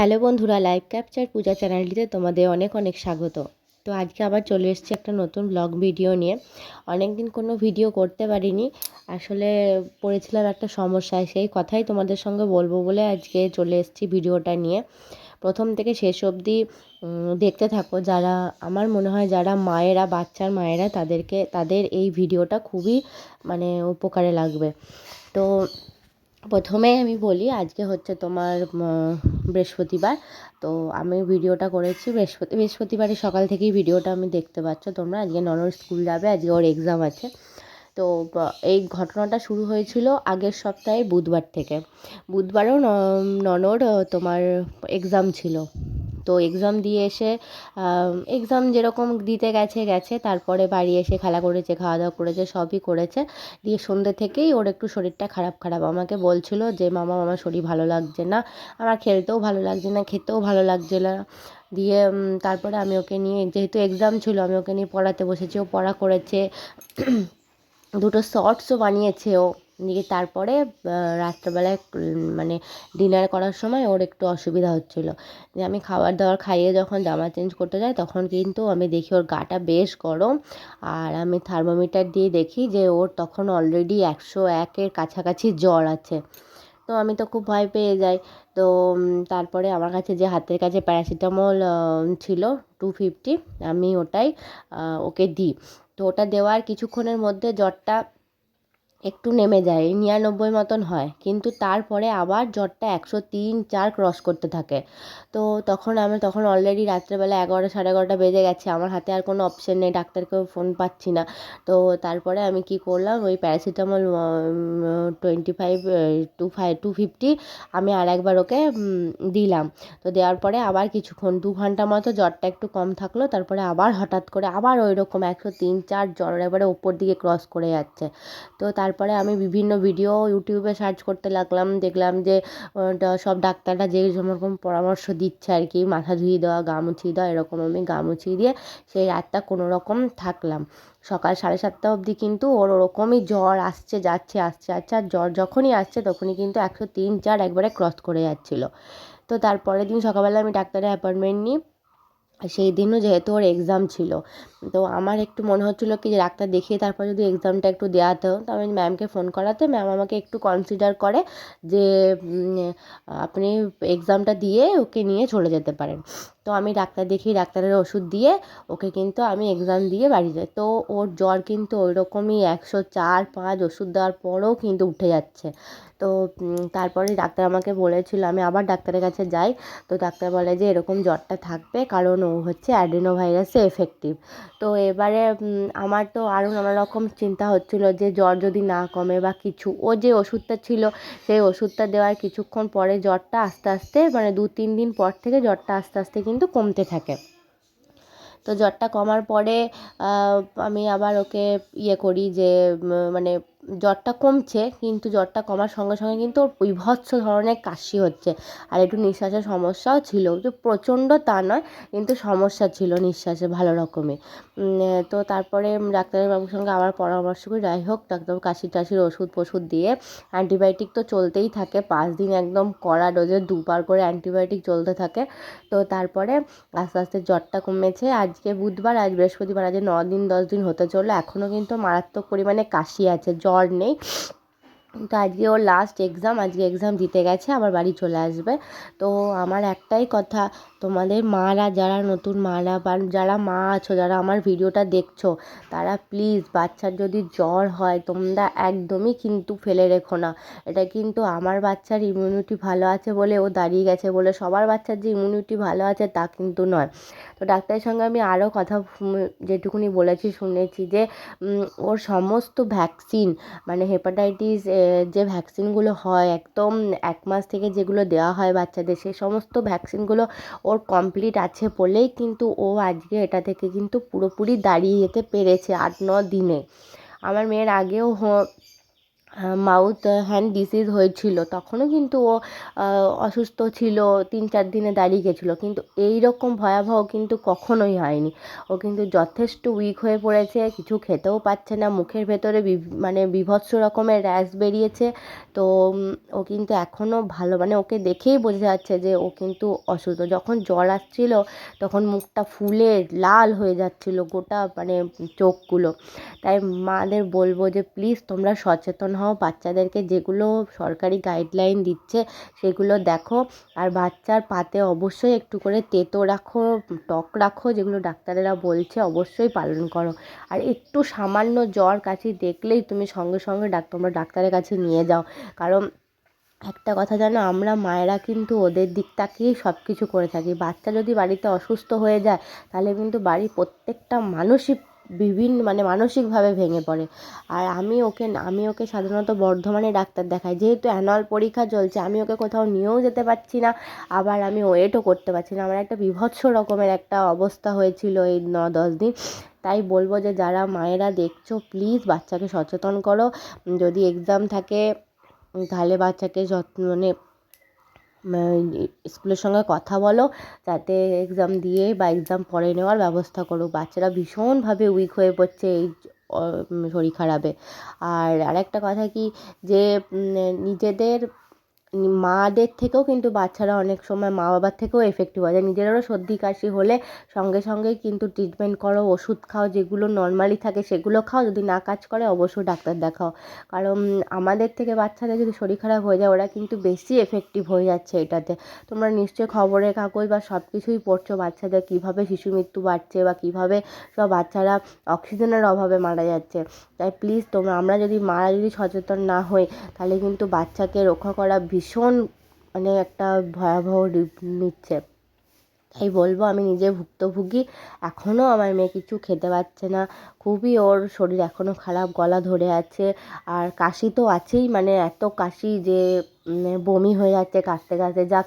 Hello বন্ধুরা live capture পূজা চ্যানেলটিতে তোমাদের অনেক অনেক স্বাগত। তো আজকে আবার চলে এসেছি একটা নতুন ব্লগ ভিডিও নিয়ে। অনেক দিন কোনো ভিডিও করতে পারিনি, আসলে পড়েছিলাম একটা সমস্যায়, সেই কথাই তোমাদের সঙ্গে বলব বলে আজকে চলে এসেছি ভিডিওটা নিয়ে। প্রথম থেকে শেষ অবধি দেখতে থাকো, যারা, আমার মনে হয় যারা মায়েরা, বাচ্চার মায়েরা তাদেরকে, তাদের এই ভিডিওটা খুবই মানে উপকারে লাগবে। তো প্রথমেই আমি বলি, আজকে হচ্ছে তোমার বৃহস্পতিবার। তো আমি ভিডিওটা করেছি, বৃহস্পতি, বৃহস্পতিবারের সকাল থেকেই ভিডিওটা আমি দেখতে পাচ্ছ তোমরা। আজকে ননর স্কুল যাবে, আজকে ওর এক্সাম আছে। তো এই ঘটনাটা শুরু হয়েছিল আগের সপ্তাহে বুধবার থেকে। বুধবারও ননর, তোমার এক্সাম ছিল। তো এক্সাম দিয়ে এসে এক্সাম যেরকম দিতে গেছে গেছে। তারপরে বাড়ি এসে খেলা করেছে খাওয়া দাওয়া করেছে, সবই করেছে। দিয়ে সন্ধ্যে থেকেই ওর একটু শরীরটা খারাপ খারাপ। আমাকে বলছিল যে, মামা আমার শরীর ভালো লাগছে না। আমার খেলতেও ভালো লাগছে না, খেতেও ভালো লাগছে না। দিয়ে তারপরে আমি ওকে নিয়ে, যেহেতু এক্সাম ছিল, আমি ওকে নিয়ে পড়াতে বসেছি। ও পড়া করেছে। দুটো শর্টসও বানিয়েছে ও। দিয়ে তারপরে রাত্রেবেলায় মানে ডিনার করার সময় ওর একটু অসুবিধা হচ্ছিল। যে আমি খাবার দাবার খাইয়ে যখন জামা চেঞ্জ করতে যাই, তখন কিন্তু আমি দেখি ওর গাটা বেশ গরম। আর আমি থার্মোমিটার দিয়ে দেখি যে ওর তখন অলরেডি একশো একের কাছাকাছি জ্বর আছে। তো আমি তো খুব ভয় পেয়ে যাই। তো তারপরে আমার কাছে যে হাতের কাছে প্যারাসিটামল ছিল টু ফিফটি আমি ওটাই ওকে দিই। তো ওটা দেওয়ার কিছুক্ষণের মধ্যে জ্বরটা একটু নেমে যায়, নিরানব্বই মতন হয়। কিন্তু তারপরে আবার জ্বরটা একশো তিন, চার ক্রস করতে থাকে। তো তখন আমি, তখন অলরেডি রাত্রেবেলা এগারোটা, সাড়ে এগারোটা বেজে গেছে। আমার হাতে আর কোনো অপশন নেই ডাক্তারকেও ফোন পাচ্ছি না। তো তারপরে আমি কি করলাম, ওই paracetamol twenty five to five two fifty আমি আর একবার ওকে দিলাম। তো দেওয়ার পরে আবার কিছুক্ষণ, দু ঘণ্টা মতো জ্বরটা একটু কম থাকল। তারপরে আবার হঠাৎ করে আবার ওই রকম একশো তিন, চার জ্বর এবারে ওপর দিকে ক্রস করে যাচ্ছে। তো তার তারপরে আমি বিভিন্ন ভিডিও ইউটিউবে সার্চ করতে লাগলাম, দেখলাম যে সব ডাক্তাররা যে যেরকম পরামর্শ দিচ্ছে আর কি, মাথা ধুয়ে দেওয়া, গা মুছিয়ে দেওয়া, এরকম আমি গা মুছিয়ে দিয়ে সেই রাতটা কোনো রকম থাকলাম। সকাল সাড়ে সাতটা অবধি কিন্তু ওর ওরকমই জ্বর আসছে, যাচ্ছে, আসছে আচ্ছা আর জ্বর যখনই আসছে তখনই কিন্তু একশো তিন চার একবারে ক্রস করে যাচ্ছিল। তো তারপরের দিন সকালবেলা আমি ডাক্তারের অ্যাপয়েন্টমেন্ট নিই। সেই দিনও যেহেতু ওর এক্সাম ছিল, তো আমার একটু মনে হচ্ছিল কি যে ডাক্তার দেখিয়ে তারপর যদি এক্সামটা একটু দেওয়াতে তো আমি ম্যামকে ফোন করাতে ম্যাম আমাকে একটু কনসিডার করে যে আপনি এক্সামটা দিয়ে ওকে নিয়ে চলে যেতে পারেন। তো আমি ডাক্তার দেখিয়ে ডাক্তারের ওষুধ দিয়ে ওকে কিন্তু আমি এক্সাম দিয়ে বাড়ি যাই। তো ওর জ্বর কিন্তু ওই রকমই একশো চার পাঁচ ওষুধ দেওয়ার পরেও কিন্তু উঠে যাচ্ছে। তো তারপরে ডাক্তার আমাকে বলেছিল, আমি আবার ডাক্তারের কাছে যাই। তো ডাক্তার বলে যে এরকম জ্বরটা থাকবে কারণ ও হচ্ছে অ্যাডেনো ভাইরাসে এফেক্টিভ তো এবারে আমার তো আরও নানা রকম চিন্তা হচ্ছিল যে জ্বর যদি না কমে বা কিছু, ও যে ওষুধটা ছিল সেই ওষুধটা দেওয়ার কিছুক্ষণ পরে জ্বরটা আস্তে আস্তে মানে দু তিন দিন পর থেকে জ্বরটা আস্তে আস্তে কিন্তু কমতে থাকে। তো জ্বরটা কমার পরে আমি আবার ওকে ইয়ে করি যে মানে জ্বরটা কমছে, কিন্তু জ্বরটা কমার সঙ্গে সঙ্গে কিন্তু ওর বীভৎস ধরনের কাশি হচ্ছে। আর একটু নিঃশ্বাসের সমস্যাও ছিল। যে প্রচণ্ড তা নয়, কিন্তু সমস্যা ছিল নিঃশ্বাসে ভালো রকমের। তো তারপরে ডাক্তারবাবুর সঙ্গে আবার পরামর্শ করি। যাই হোক, ডাক্তারবাবু কাশি টাশির ওষুধ ফষুধ দিয়ে অ্যান্টিবায়োটিক তো চলতেই থাকে। পাঁচ দিন একদম কড়া ডোজে দুবার করে অ্যান্টিবায়োটিক চলতে থাকে। তো তারপরে আস্তে আস্তে জ্বরটা কমেছে। আজকে বুধবার, আজ বৃহস্পতিবার, আজ ন দিন দশ দিন হতে চলল। এখনও কিন্তু মারাত্মক পরিমাণে কাশি আছে। জ্বর নেই তো আজকে ওর লাস্ট এক্সাম আজকে এক্সাম দিতে গেছে, আবার বাড়ি চলে আসবে। তো আমার একটাই কথা, তোমাদের মারা, যারা নতুন মারা বা যারা মা আছো, যারা আমার ভিডিওটা দেখছ, তারা প্লিজ বাচ্চার যদি জ্বর হয়, তোমরা একদমই কিন্তু ফেলে রেখো না। এটা কিন্তু আমার বাচ্চার ইমিউনিটি ভালো আছে বলে ও দাঁড়িয়ে গেছে বলে সবার বাচ্চার যে ইমিউনিটি ভালো আছে তা কিন্তু নয়। তো ডাক্তারের সঙ্গে আমি আরও কথা যেটুকুনি বলেছি, শুনেছি যে ওর সমস্ত ভ্যাকসিন মানে হেপাটাইটিস যে ভ্যাকসিনগুলো হয়, একদম এক মাস থেকে যেগুলো দেওয়া হয় বাচ্চাদের সেই সমস্ত ভ্যাকসিনগুলো ওর কমপ্লিট আছে বলেই কিন্তু ও আজকে এটা থেকে কিন্তু পুরোপুরি দাঁড়িয়ে যেতে পেরেছে আট, ন দিনে। আমার মেয়ের আগেও মাউথ হ্যান্ড ডিসিজ হয়েছিল, তখনও কিন্তু ও অসুস্থ ছিল, তিন চার দিনে দাঁড়িয়ে গেছিল, কিন্তু এই রকম ভয়াবহ কিন্তু কখনোই হয়নি। ও কিন্তু যথেষ্ট উইক হয়ে পড়েছে, কিছু খেতেও পাচ্ছে না, মুখের ভেতরে মানে বীভৎস রকমের র্যাশ বেরিয়েছে, তো ও কিন্তু এখনও ভালো মানে ওকে দেখেই বোঝা যাচ্ছে যে ও কিন্তু অসুস্থ। যখন জ্বর আসছিল, তখন মুখটা ফুলে লাল হয়ে যাচ্ছিল গোটা মানে চোখগুলো। তাই মাদের বলব যে, প্লিজ তোমরা সচেতন হও, বাচ্চাদেরকে যেগুলো সরকারি গাইডলাইন দিচ্ছে সেগুলো দেখো। আর বাচ্চার পাতে অবশ্যই একটু করে তেতো রাখো, টক রাখো, যেগুলো ডাক্তারেরা বলছে অবশ্যই পালন করো। আর একটু সামান্য জ্বর কাশি দেখলেই তুমি সঙ্গে সঙ্গে ডাক, তোমরা ডাক্তারের কাছে নিয়ে যাও। কারণ একটা কথা জানো, আমরা মায়েরা কিন্তু ওদের দিক তাকিয়েই সব কিছু করে থাকি। বাচ্চা যদি বাড়িতে অসুস্থ হয়ে যায়, তাহলে কিন্তু বাড়ির প্রত্যেকটা মানুষই বিভিন্ন মানে মানসিকভাবে ভেঙে পড়ে। আর আমি ওকে আমি ওকে সাধারণত বর্ধমানে ডাক্তার দেখাই। যেহেতু অ্যানুয়াল পরীক্ষা চলছে, আমি ওকে কোথাও নিয়েও যেতে পারছি না। আবার আমি ওয়েটও করতে পারছি না। আমার একটা বীভৎস রকমের একটা অবস্থা হয়েছিল এই ন দশ দিন। তাই বলব যে, যারা মায়েরা দেখছ প্লিজ বাচ্চাকে সচেতন করো। যদি এক্সাম থাকে, তাহলে বাচ্চাকে যত্ন মানে স্কুলের সঙ্গে কথা বলো, যাতে এক্সাম দিয়ে বা এক্সাম পরে নেওয়ার ব্যবস্থা করো। বাচ্চারা ভীষণভাবে উইক হয়ে পড়ছে এই শরীর খারাপে। আর আরেকটা কথা কি, যে নিজেদের মাদের থেকেও কিন্তু বাচ্চারা অনেক সময় মা বাবার থেকেও এফেক্টিভ হয়ে। যায় নিজেদেরও সর্দি, কাশি হলে সঙ্গে সঙ্গেই কিন্তু ট্রিটমেন্ট করো, ওষুধ খাও, যেগুলো নর্মালি থাকে সেগুলো খাও। যদি না কাজ করে, অবশ্যই ডাক্তার দেখাও। কারণ আমাদের থেকে বাচ্চাদের যদি শরীর খারাপ হয়ে যায়, ওরা কিন্তু বেশি এফেক্টিভ হয়ে যাচ্ছে এটাতে। তোমরা নিশ্চয়ই খবরের কাগজ বা সব কিছুই পড়ছো বাচ্চাদের, কীভাবে শিশু মৃত্যু বাড়ছে বা কীভাবে সব বাচ্চারা অক্সিজেনের অভাবে মারা যাচ্ছে। তাই প্লিজ তোমরা, আমরা যদি, মারা যদি সচেতন না হই, তাহলে কিন্তু বাচ্চাকে রক্ষা করা ভীষণ মানে একটা ভয়াবহ রূপ নিচ্ছে। তাই বলব, আমি নিজে ভুক্তভোগী। এখনও আমার মেয়ে কিছু খেতে পারছে না। খুবই ওর শরীর এখনও খারাপ, গলা ধরে আছে। আর কাশি তো আছেই মানে এত কাশি যে বমি হয়ে যাচ্ছে কাশতে কাশতে। যা